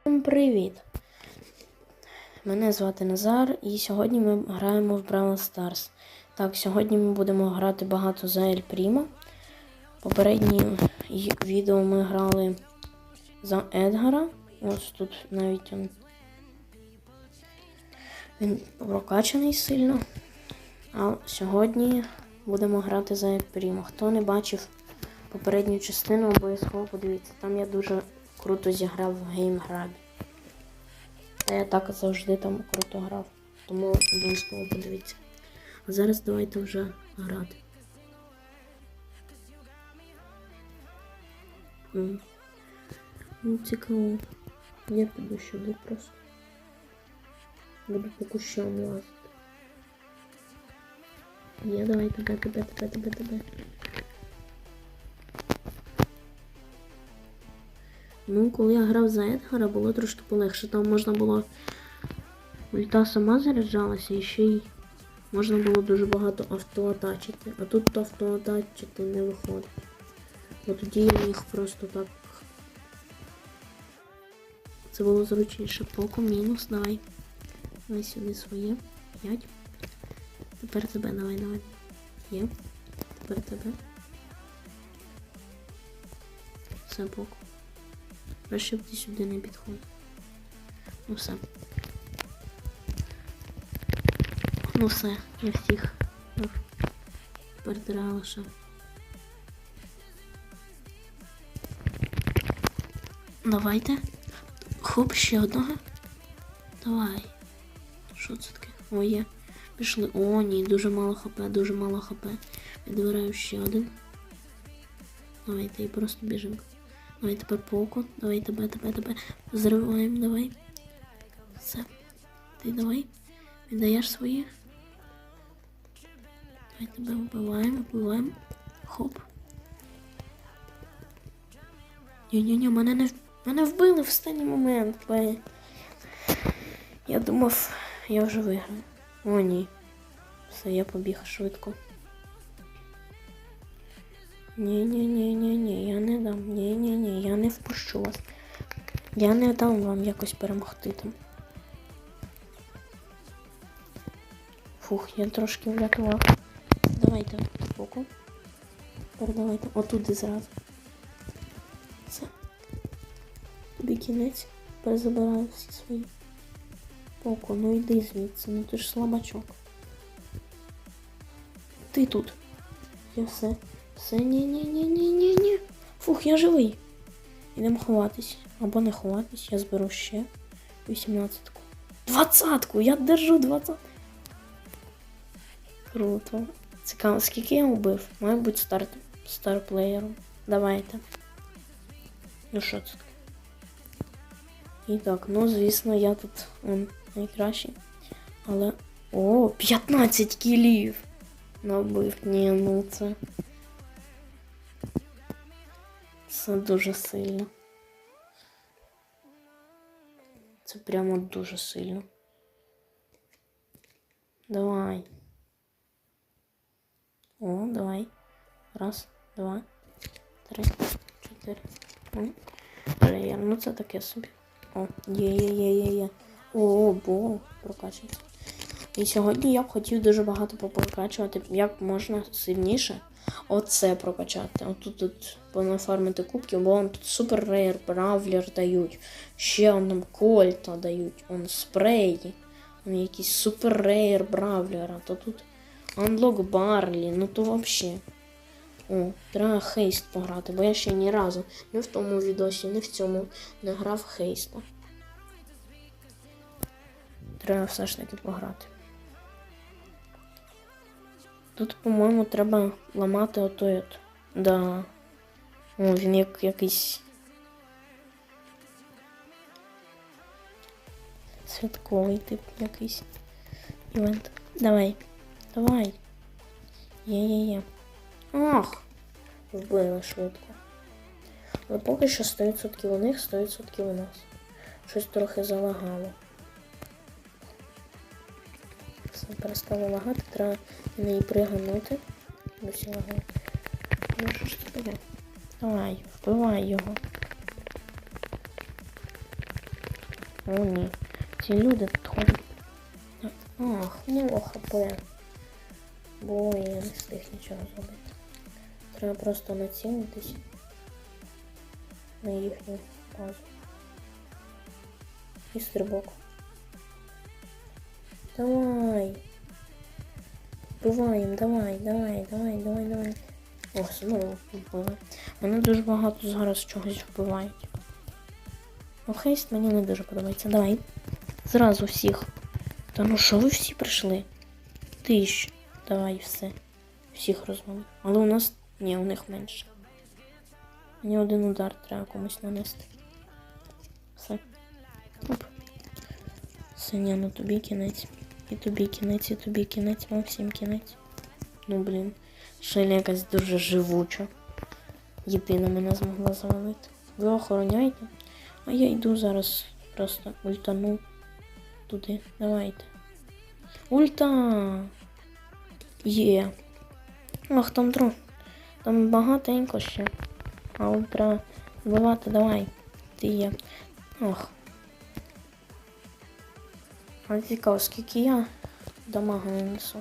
Всім привіт! Мене звати Назар, і сьогодні ми граємо в Brawl Stars. Так, сьогодні ми будемо грати багато за Ель Прімо. Попередні відео ми грали за Едгара. Ось тут навіть він, він прокачаний сильно. А сьогодні будемо грати за Ель Прімо. Хто не бачив попередню частину, обов'язково подивіться. Там я дуже круто зіграв в геймграбі. Та я так завжди там круто грав. Тому обов'язково подивіться. А зараз давайте вже грати. Ну, цікаво. Я піду сюди просто. Буду по кущам лазити. Є, давай тебе, тебе, тебе, тебе, тебе. Ну, коли я грав за Едгара, було трошки полегше. Там можна було. Ульта сама заряджалася і ще й можна було дуже багато автоатачити. А тут автоатачити не виходить. Бо тоді я міг просто так. Це було зручніше. Поко мінус, давай. Давай сюди своє. П'ять. Тепер тебе, давай, давай. Є. Тепер тебе. Все, поко. Ти сюди не підходив. Ну все. Ну все, я всіх передирала ще. Давайте. Хоп, ще одного. Давай. Що це таке? О, є. Пішли. О, ні, дуже мало хп, дуже мало хп. Відбираю ще один. Давайте і просто біжимо. Давай тепер поку. Давай тебе, тебе, тебе. Зриваємо, давай. Все. Ти давай. Віддаєш своїх. Давай тебе вбиваємо, вбиваємо. Хоп. Ні-ні-ні, мене не, мене вбили в останній момент. Я думав, я вже виграю. О, ні. Все, я побіг швидко. Ні, ні, ні, ні, ні, я не дам. Ні, ні, ні, не вас. Я не дам вам якось перемогти там. Фух, я трошки врятував. Давайте боку. Тепер давайте. Отуди зразу. Все. Тобі кінець. Перезабираю всі свої. Поко, ну йди звідси, ну ти ж слабачок. Ти тут. Я все. Все, ні, ні, ні, ні, ні, ні. Фух, я живий. Ідемо ховатись. Або не ховатись, я зберу ще 18-ку. Двадцятку! Я держу 20. Круто. Цікаво, скільки я вбив? Має бути старт, старплеєром. Давайте. Ну що це таке? І так, ну звісно, я тут он, найкращий. Але. О, 15 кілів! Набив. Ні, ну це. Це дуже сильно. Це прямо дуже сильно. Давай. О, давай. Раз, два, три, чотири. Плеєр. Ну це таке собі. О, є, є, є, є, є. О, бо прокачується. І сьогодні я б хотів дуже багато попрокачувати, як можна сильніше. Оце прокачати. Отут тут понафармити кубки, бо он тут супер рейр, бравлер дають. Ще нам кольта дають, он спреї. Он якийсь супер рейр бравлера. То тут Unlock Барлі, ну то вообще. О, треба хейст пограти, бо я ще ні разу не в тому відосі, не в цьому не грав хейста. Треба все ж таки пограти. Тут, по-моєму, треба ламати отой от. Да. О, він як якийсь. Святковий тип якийсь. Івент. Давай. Давай. Є-є-є. Ах! Вбили швидко. Але поки що 100% у них, 100% у нас. Щось трохи залагало. Все перестало лагати, треба неї приганути. Ну що ж це? Давай, вбивай його. О, ні. Ці люди тут ходять. Ах, ну хп. Бо я не встиг нічого зробити. Треба просто націлитись на їхню базу. І стрибок. Давай. Вбиваємо, давай, давай, давай, давай, давай. О, знову вбили. Мене дуже багато зараз чогось вбивають. Ну, хейст мені не дуже подобається. Давай. Зразу всіх. Та ну що ви всі прийшли? Ти. Давай все. Всіх розвали. Але у нас. Ні, у них менше. Мені один удар треба комусь нанести. Все. Оп. Все, ну тобі кінець. І тобі кінець, і тобі кінець, вам всім кінець. Ну блін. Шеля якась дуже живуча. Єдина мене змогла завалити. Ви охороняйте. А я йду зараз просто ультану туди. Давайте. Ульта! Є. Ах, там друг. Там багатенько ще. А ультра вбивати давай. Ти є. Ох. А цікаво, скільки я дамага не несу.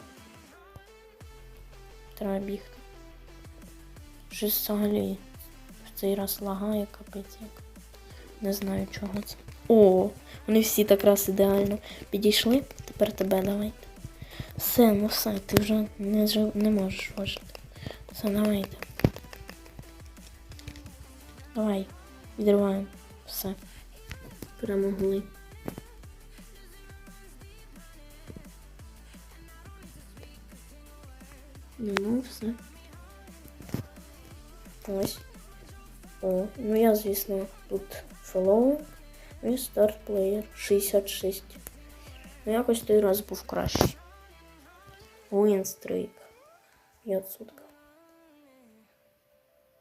Треба бігти. Щось взагалі в цей раз лагає капець. Не знаю чого це. О, вони всі так раз ідеально підійшли. Тепер тебе давайте. Все, ну все, ти вже не, жив, не можеш вижити. Все, давайте. Давай, відриваємо. Все. Перемогли. Ну, все. Ось. О, ну я, звісно, тут фоллоу і старт плеєр 66. Ну якось той раз був кращий. Streak. 5 сутка.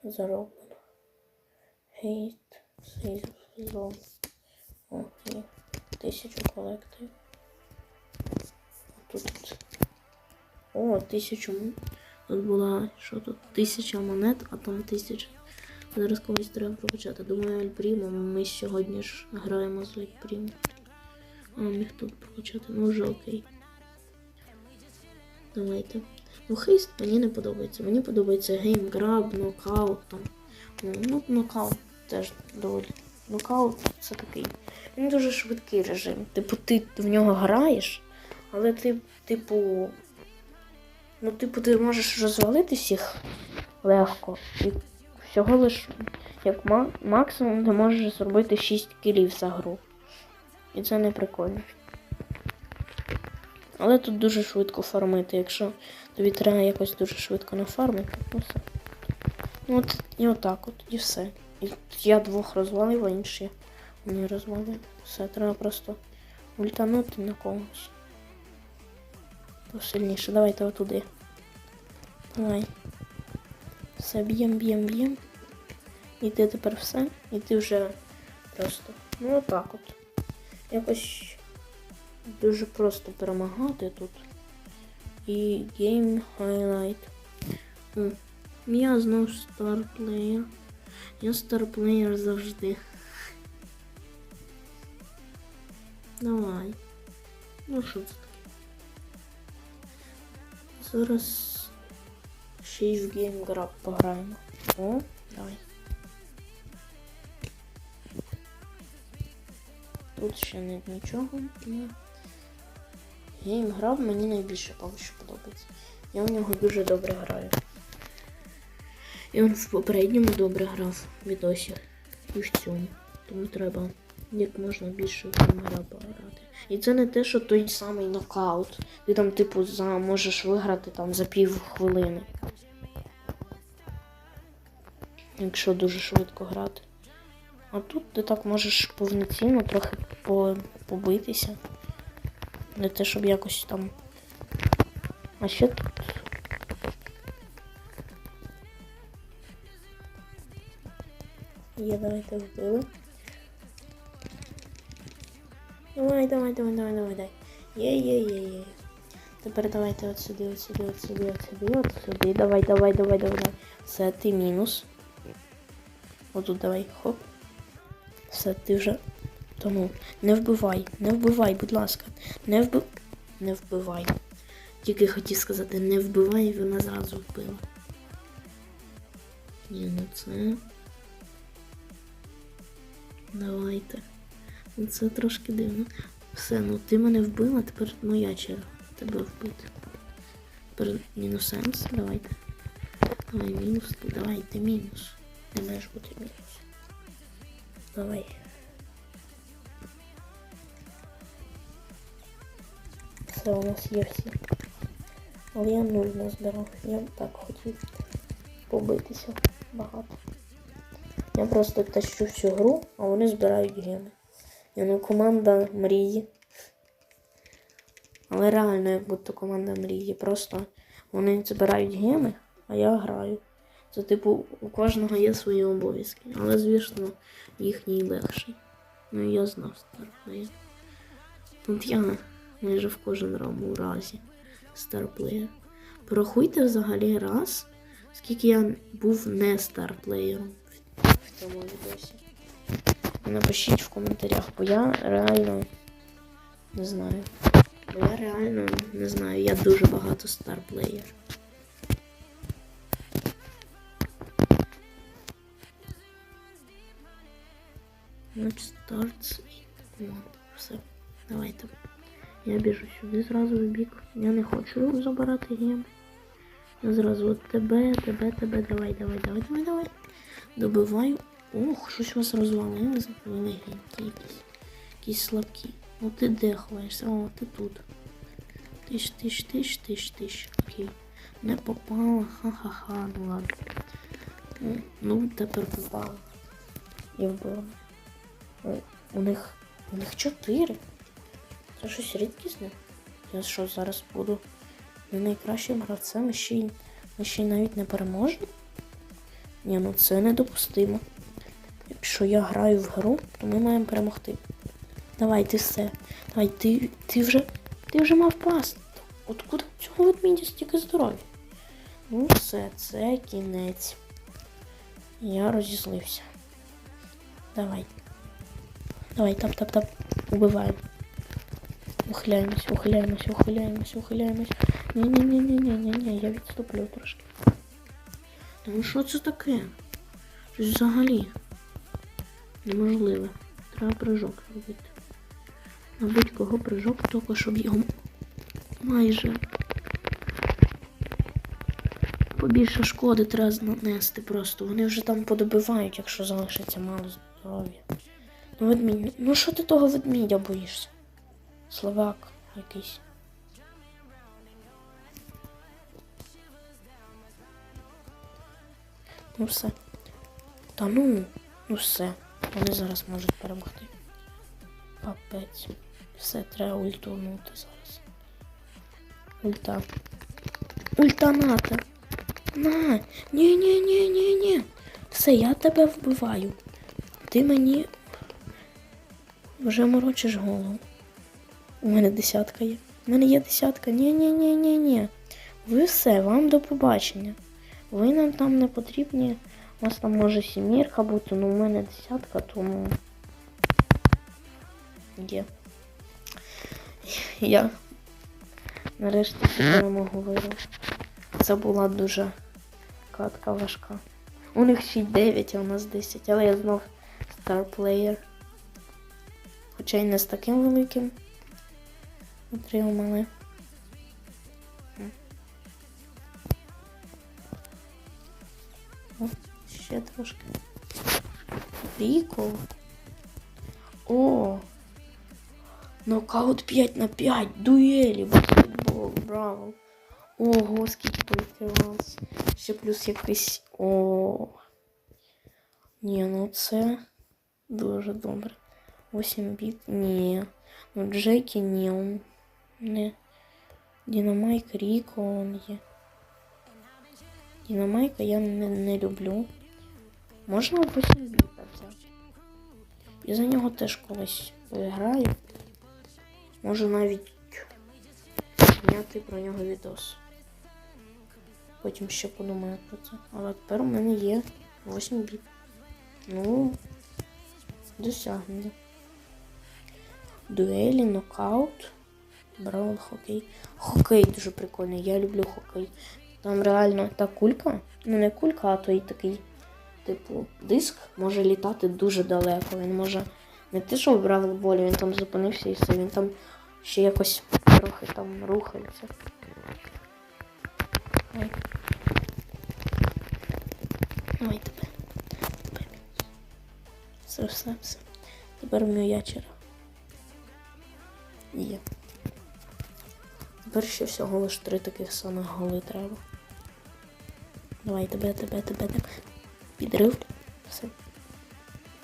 Зароблено. Хейт. Сейв зон. О, є. Тисячу колектив. Тут. О, тисячу. Тут була, що тут? Тисяча монет, а там тисяча. Зараз комусь треба прокачати. Думаю, Альпрімо. Ми сьогодні ж граємо з Альпрімо. А, міг тут прокачати. Ну вже окей. Давайте. Ну, хейст мені не подобається. Мені подобається геймграб, нокаут там. Ну, ну, нокаут теж доволі. Нокаут це такий. Він дуже швидкий режим. Типу, ти в нього граєш, але ти, типу. Ну, типу, ти можеш розвалити всіх легко. І всього лиш, як максимум, ти можеш зробити 6 кілів за гру. І це не прикольно. Але тут дуже швидко фармити. Якщо тобі треба якось дуже швидко нафармити, ну все. Ну от і отак от, і все. І я двох розвалив, а інші не розвалив. Все, треба просто ультанути на когось. Посильніше. Давайте отуди. Давай. Все, б'єм, б'єм, б'єм. І ти тепер все. І ти вже просто. Ну отак от. Якось дуже просто перемагати тут. І Game Highlight. Я Star Player. Я Player завжди. Давай. Ну що це? Зараз ще й в Grab пограємо. О, давай. Тут ще не нічого. Ні. Гейм грав мені найбільше поки подобається. Я у нього дуже добре граю. І він в попередньому добре грав в відосі. І в цьому. Тому треба як можна більше в гейм гра пограти. І це не те, що той самий нокаут. Ти там, типу, за можеш виграти там за пів хвилини. Якщо дуже швидко грати. А тут ти так можеш повноцінно трохи по, побитися. Не те, щоб якось там. А ще тут. Є, давайте вбили. Давай, давай, давай, давай, давай, давай. Є, є, є, є. Тепер давайте от сюди, от сюди, от сюди, от сюди, от сюди. Давай, давай, давай, давай. Все, ти мінус. Отут давай, хоп. Все, ти вже Тому не вбивай, не вбивай, будь ласка. Не вби... Не вбивай. Тільки хотів сказати, не вбивай, і вона зразу вбила. Ні, ну це. Давайте. Це трошки дивно. Все, ну ти мене вбила, тепер моя черга тебе вбити. Тепер мінус сенс, давайте. Давай мінус, давай, ти мінус. Не маєш бути мінус. Давай. Все, у нас є всі. Але я нуль не збирав. Я так хотів побитися багато. Я просто тащу всю гру, а вони збирають геми. Я ну команда мрії. Але реально, як будто команда мрії. Просто вони збирають геми, а я граю. Це типу у кожного є свої обов'язки. Але, звісно, їхній легший. Ну я знав старплеєр. От я майже в кожному разі старплеєр. Порахуйте взагалі раз, скільки я був не старплеєром в цьому відосі. Напишіть в коментарях, бо я реально не знаю. Бо я реально не знаю, я дуже багато старплеєр. Starts in one. Все, давайте. Я біжу сюди зразу в бік. Я не хочу забирати гем. Я зразу от тебе, тебе, тебе, давай, давай, давай, давай, давай. Добиваю. Ох, щось у вас розвалили, вони генькі якісь. Якісь слабкі. Ну ти де ховаєшся? О, ти тут. Тиш, тиш, тиш, тиш, тиш. Окей. Не попала. Ха-ха-ха, ну ладно. Ну, Ну, тепер попала. Я вбила. У них. У них чотири. Це щось рідкісне. Я що зараз буду не найкращим гравцем ще й, ще навіть не переможемо? Ні, ну це недопустимо. Якщо я граю в гру, то ми маємо перемогти. Давай, ти все. Давай, ти, ти вже. Ти вже мав пасти. Откуда в цього ведмідя стільки здоров'я? Ну все, це кінець. Я розізлився. Давай. Давай, тап-тап-тап. Убиваємо. Ухиляємось, ухиляємось, ухиляємось, ухиляємось. Ні-ні-ні-ні-ні-ні, я відступлю трошки. Ну що це таке? Взагалі. Неможливе. Треба прыжок робити. На будь-кого прыжок, тільки щоб його майже побільше шкоди треба нанести просто. Вони вже там подобивають, якщо залишиться мало здоров'я. Ну, ведмідь, ну що ти того ведмідя боїшся? Словак якийсь. Ну все. Та ну, ну все. Вони зараз можуть перемогти. Капець. Все, треба ультунути зараз. Ульта. Ультаната. На! Ні, ні, ні, ні, ні. Все, я тебе вбиваю. Ти мені вже морочиш голову. У мене десятка є. У мене є десятка. Ні, ні, ні, ні, ні. Ви все, вам до побачення. Ви нам там не потрібні. У вас там може сімірка бути, але у мене десятка, тому. Є. Я нарешті перемогу виграв. Це була дуже катка важка. У них ще 9, а у нас 10, але я знов старплеєр. Хоча й не з таким великим отримали. Трошки. Прикол. О! Нокаут 5 на 5, дуелі, баскетбол, браво. Ого, скільки повідкривалось. Ще плюс якийсь. О. Ні, ну це дуже добре. 8 біт. Ні. Ну Джекі ні. он Не. Дінамайк Ріко он є. Дінамайка я не, не люблю. Можна 8 біта взяти. І за нього теж колись виграю. Можу навіть зняти про нього відос. Потім ще подумаю про це. Але тепер у мене є 8 біт. Ну, досягнення. дуелі, нокаут, бравл, хокей. Хокей дуже прикольний, я люблю хокей. Там реально та кулька, ну не кулька, а той такий, типу, диск може літати дуже далеко. Він може не те, що в бравл-болі, він там зупинився і все, він там ще якось трохи там рухається. Ой. Ой, тебе. Все, все, все. Тепер м'ячера. Є. Тепер ще всього лиш три таких самих голи треба. Давай тебе, тебе, тебе, тебе. Підрив. Все.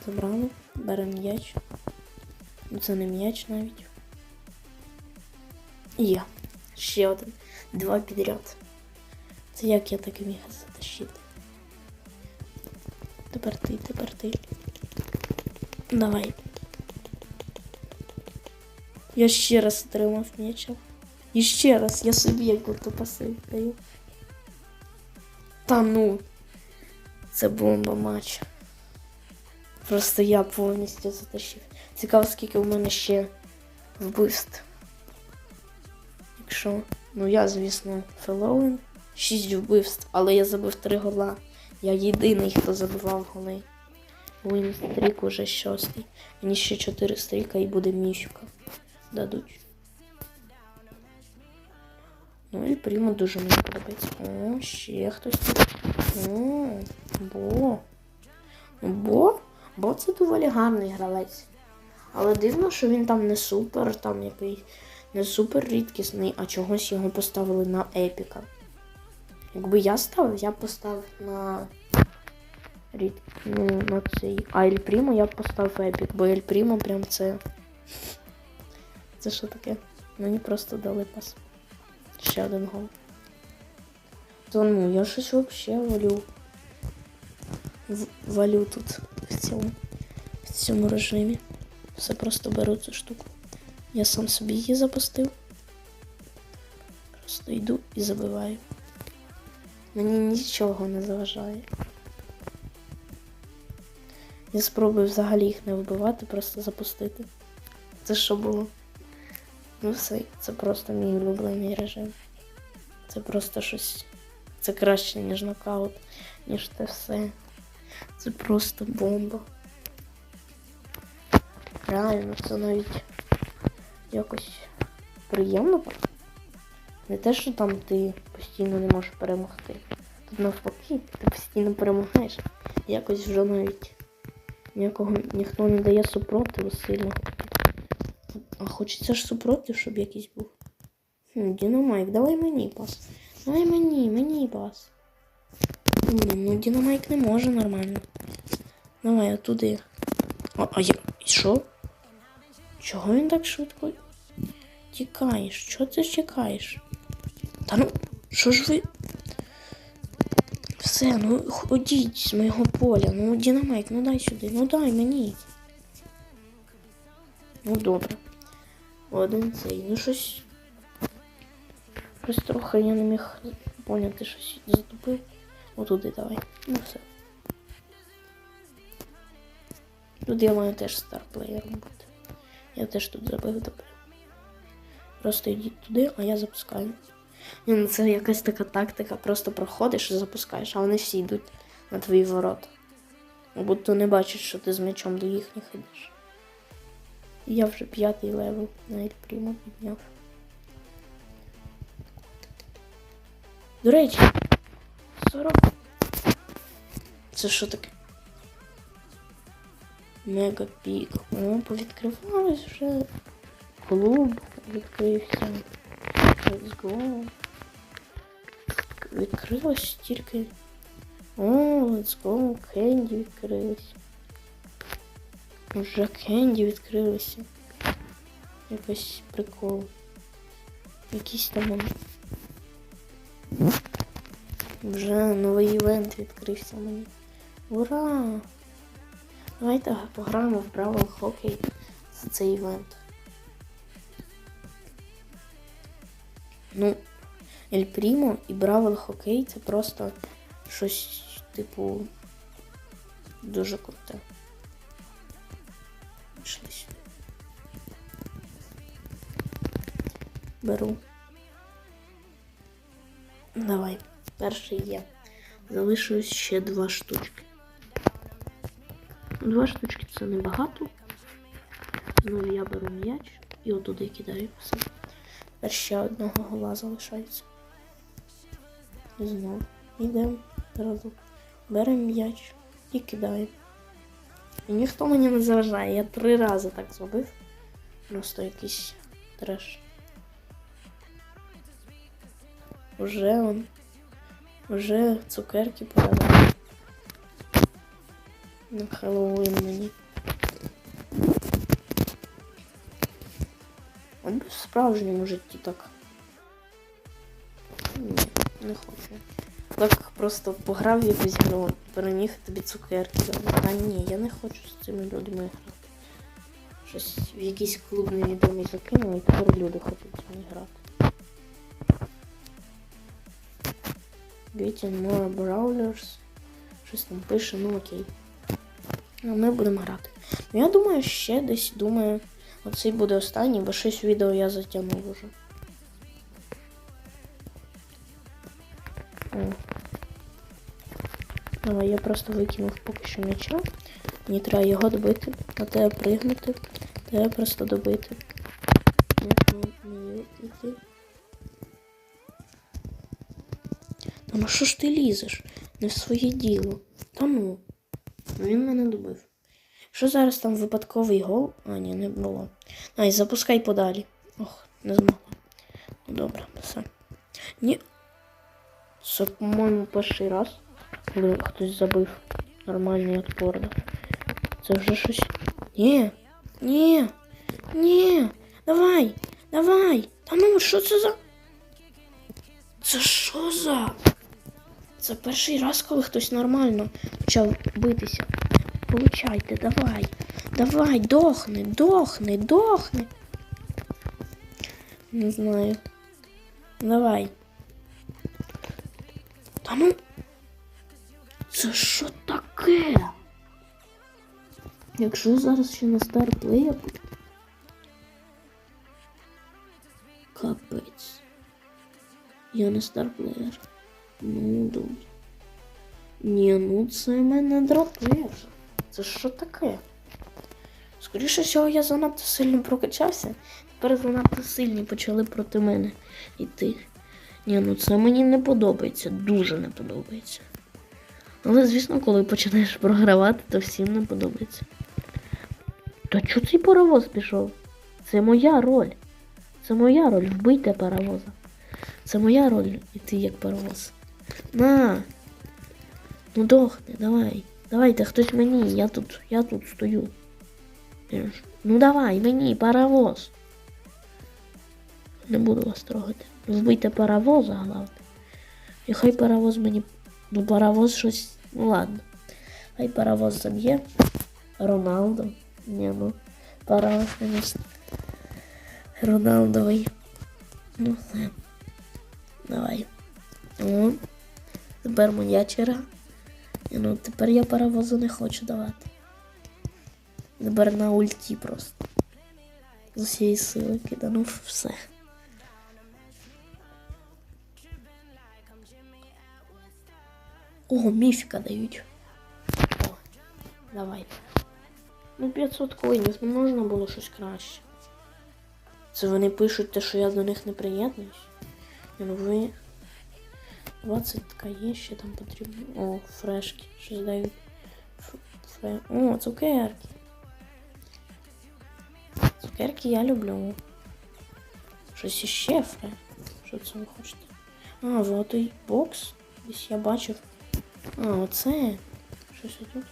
Забрали. Беремо м'яч. Ну це не м'яч навіть. Є. Ще один. Два підряд. Це як я таки міг затащити. Тепер ти, тепер ти. Давай. Я ще раз отримав м'яча. І ще раз, я собі як будто пасив. Та ну. Це бомба матч. Просто я повністю затащив. Цікаво, скільки у мене ще вбивств. Якщо. Ну я, звісно, фелоуін. 6 вбивств, але я забив 3 гола. Я єдиний, хто забивав голи. Вин стрік уже шостий. Мені ще 4 стріка і буде міщука. Дадуть. Ну і прямо дуже мені подобається. О, ще хтось тут. О, бо. Бо? Бо це доволі гарний гравець. Але дивно, що він там не супер, там який не супер рідкісний, а чогось його поставили на епіка. Якби я ставив, я б поставив на рід... ну, на цей. А Ель Прімо я б поставив епік, бо Ель Прімо прям це. Це що таке? Мені просто дали пас. Ще один гол. Ну, я щось взагалі валю. В- валю тут в цьому, в цьому режимі. Все просто беру цю штуку. Я сам собі її запустив. Просто йду і забиваю. Мені нічого не заважає. Я спробую взагалі їх не вбивати, просто запустити. Це що було? Ну все, це просто мій улюблений режим. Це просто щось. Це краще, ніж нокаут, ніж те все. Це просто бомба. Реально, це навіть якось приємно. Не те, що там ти постійно не можеш перемогти. Тут навпаки, ти постійно перемагаєш. Якось вже навіть ніякого ніхто не дає супротиву сильно. А хочеться ж супротив, щоб якийсь був. Хм, Дінамайк, давай мені пас. Давай мені, мені пас. Блін, ну Дінамайк не може нормально. Давай отуди. А, а я. І що? Чого він так швидко? Тікаєш? Чого ти чекаєш? Та ну, що ж ви. Все, ну ходіть з моєго поля. Ну, Дінамайк, ну дай сюди, ну дай мені. Ну добре. Один цей. Ну щось. Просто трохи я не міг поняти, щось затупив. Отуди давай. Ну все. Тут я маю теж старплеєром бути. Я теж тут забив добре. Просто йдіть туди, а я запускаю. Ну це якась така тактика, просто проходиш і запускаєш, а вони всі йдуть на твої ворота. Будто не бачать, що ти з м'ячом до їхніх йдеш. Я вже п'ятий левел навіть прямо підняв. До речі, 40. Це що таке? Мегапік. О, повідкривалось вже. Клуб відкрився. Let's go. Відкрилось тільки. О, let's go. Кенді відкрились. Вже кенді відкрилися. Якийсь прикол. Якийсь там. Вже новий івент відкрився мені. Ура! Давайте пограємо в Бравл Хокей за цей івент. Ну, Ель Прімо і Бравл Хокей це просто щось, типу, дуже круте. Пішли. Беру. Давай. Перший є. Залишилось ще два штучки. Два штучки це небагато. Знову я беру м'яч і отуди кидаю все. Тепер ще одного гола залишається. Знову. Йдемо разом. Беремо м'яч і кидаємо. І ніхто мені не заважає. Я три рази так зробив. Просто якийсь треш. Уже он. Уже цукерки продали. На Хеллоуін мені. От би в справжньому житті так. Ні, не хочу. Так просто пограв в якусь гру, переміг тобі цукерки. А ні, я не хочу з цими людьми грати. Щось в якийсь клуб невідомий закинули, і тепер люди хочуть з грати. Getting more brawlers. Щось там пише, ну окей. А ми будемо грати. Ну я думаю, ще десь думаю, оцей буде останній, бо щось відео я затягнув уже. О. Давай, я просто викинув поки що м'яча. Мені треба його добити, а тебе пригнути, тебе просто добити. Що ж ти лізеш? Не в своє діло. Та ну. Він мене добив. Що зараз там випадковий гол? А, ні, не було. Ай, запускай подалі. Ох, не змогла. Ну добре, все. Ні. Це, по-моєму, перший раз, коли хтось забив нормальний отпор. Це вже щось. Ні. Ні. Ні. Давай. Давай. Та ну, що це за. Це що за? Це перший раз, коли хтось нормально почав битися. Получайте, давай. Давай, дохни, дохни, дохни. Не знаю. Давай. Та ну. Це що таке? Якщо зараз ще на старплея буде. Капець. Я не старплеєр. Ну, добре. Ні, ну це мене дратує. Це що таке? Скоріше всього, я занадто сильно прокачався. Тепер занадто сильні почали проти мене йти. Ні, ну це мені не подобається, дуже не подобається. Але, звісно, коли починаєш програвати, то всім не подобається. Та чого цей паровоз пішов? Це моя роль. Це моя роль. Вбийте паровоза. Це моя роль іти як паровоз. На. Ну дохни, давай. Давайте хтось мені, я тут, я тут стою. Я ж- Ну давай, мені, паровоз. Не буду вас трогати. Вбийте паровоза, головне. І хай паровоз мені. Ну паровоз щось. Ну ладно. Хай паровоз заб'є. Роналдо. Ні, ну. Паровоз, звісно. Роналдовий. Ну все. Давай. О, тепер моя черга. Ну, тепер я паровозу не хочу давати. Тепер на ульті просто. З усієї сили киданув все. О, міфіка дають. О, давай. Ну, 500 коїнів, не можна було щось краще. Це вони пишуть те, що я до них не приєднуюсь. Ну ви 20 є, ще там потрібно. О, фрешки. Щось дають. Фре... О, цукерки. Цукерки я люблю. Щось іще фре. Що це ви хочете? А, той бокс. Десь я бачив. А, оце. Щось тут.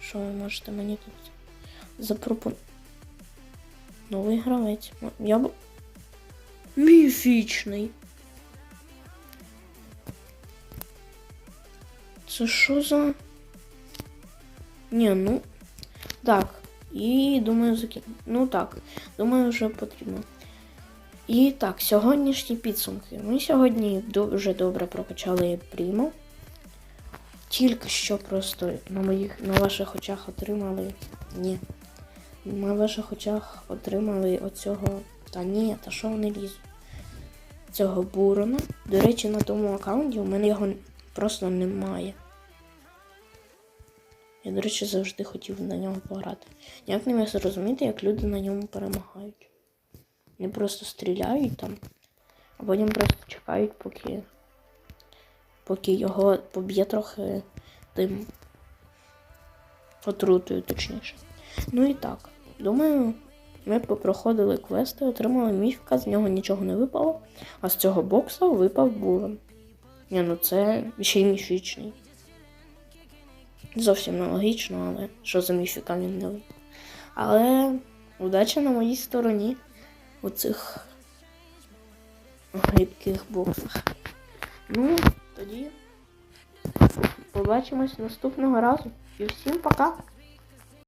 Що ви можете мені тут запропонувати? Новий гравець. Я б. Міфічний. Це що за. Ні, ну. Так. І думаю, закину. Ну так. Думаю, вже потрібно. І так, сьогоднішні підсумки. Ми сьогодні дуже добре прокачали Прімо. Тільки що просто на моїх на ваших очах отримали. Ні. На ваших очах отримали оцього Та ні, та що вони лізуть? Цього бурона. До речі, на тому аккаунті у мене його просто немає. Я, до речі, завжди хотів на нього пограти. Як не міг зрозуміти, як люди на ньому перемагають. Вони просто стріляють там, а потім просто чекають, поки, поки його поб'є трохи тим отрутою, точніше. Ну і так, думаю, ми попроходили квести, отримали міфка, з нього нічого не випало, а з цього бокса випав бурон. Ні, ну це ще й міфічний. Зовсім нелогічно, але що за міфіка він не випав. Але удача на моїй стороні у цих гибких боксах. Ну, тоді побачимось наступного разу. І всім пока!